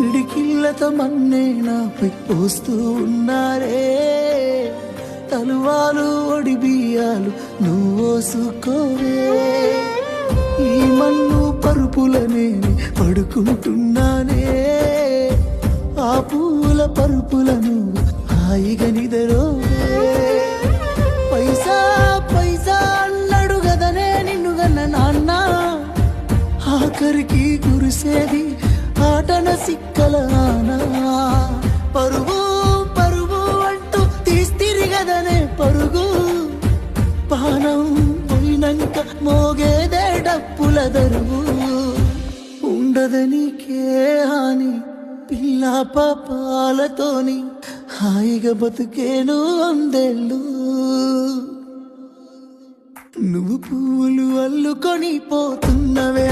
పిడికిళ్ళతో మన్నే నాపై పోస్తూ ఉన్నారే. తలువాలు ఒడిబియాలు నువ్వోసుకోవే ఈ మన్ను పరుపులనే పడుకుంటున్నానే. ఆ పూల పరుపులను హాయిగా నిదరోవే. పైసా పైసా అన్నడు గదనే నిన్ను గన్న నాన్న. ఆఖరికి కురిసే కలనా పరుగు పరుగు అంటూ తీస్తిరిగదనే పరుగు. పానం పోయినంక మోగేదే డప్పుల దరువు. ఉండదనికే హాని పిల్ల పాపాలతోని హాయిగా బతుకేను అందేళ్ళు. నువ్వు పువ్వులు అల్లుకొని పోతున్నవే